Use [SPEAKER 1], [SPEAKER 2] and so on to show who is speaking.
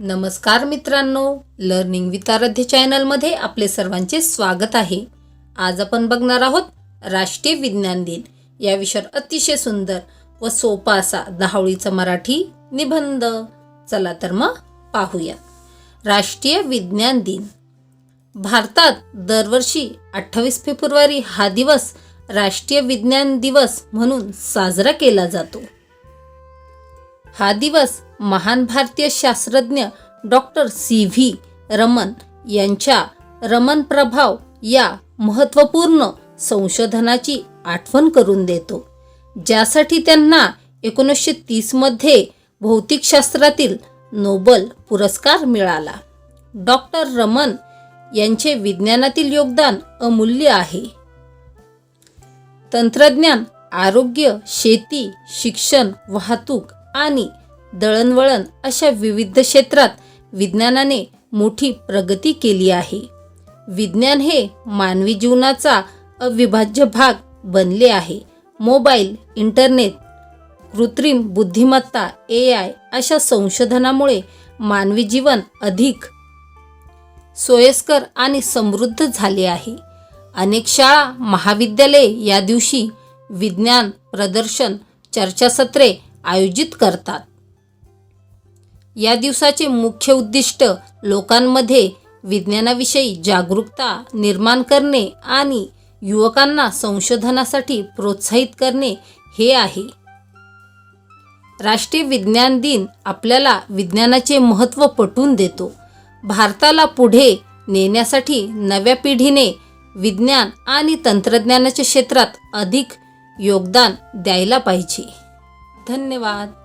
[SPEAKER 1] नमस्कार मित्रांनो learning with आराध्य चॅनलमध्ये आपले सर्वांचे स्वागत आहे आज आपण बघणार आहोत राष्ट्रीय विज्ञान दिन या विषयावर अतिशय सुंदर व सोपा असा दहावळीचा मराठी निबंध चला तर मग पाहूया राष्ट्रीय विज्ञान दिन भारतात दरवर्षी अठ्ठावीस फेब्रुवारी हा दिवस राष्ट्रीय विज्ञान दिवस म्हणून साजरा केला जातो हा दिवस महान भारतीय शास्त्रज्ञ डॉक्टर सी व्ही रमन यांच्या रमन प्रभाव या महत्त्वपूर्ण संशोधनाची आठवण करून देतो ज्यासाठी त्यांना एकोणीसशे तीसमध्ये भौतिकशास्त्रातील नोबल पुरस्कार मिळाला डॉक्टर रमन यांचे विज्ञानातील योगदान अमूल्य आहे तंत्रज्ञान आरोग्य शेती शिक्षण वाहतूक आणि दळणवळण अशा विविध क्षेत्रात विज्ञानाने मोठी प्रगती केली आहे विज्ञान हे मानवी जीवनाचा अविभाज्य भाग बनले आहे मोबाईल इंटरनेट कृत्रिम बुद्धिमत्ता ए आय अशा संशोधनामुळे मानवी जीवन अधिक सोयस्कर आणि समृद्ध झाले आहे अनेक शाळा महाविद्यालये या दिवशी विज्ञान प्रदर्शन चर्चासत्रे आयोजित करतात या दिवसाचे मुख्य उद्दिष्ट लोकांमध्ये विज्ञानाविषयी जागरूकता निर्माण करणे आणि युवकांना संशोधनासाठी प्रोत्साहित करणे हे आहे राष्ट्रीय विज्ञान दिन आपल्याला विज्ञानाचे महत्त्व पटवून देतो भारताला पुढे नेण्यासाठी नव्या पिढीने विज्ञान आणि तंत्रज्ञानाच्या क्षेत्रात अधिक योगदान द्यायला पाहिजे धन्यवाद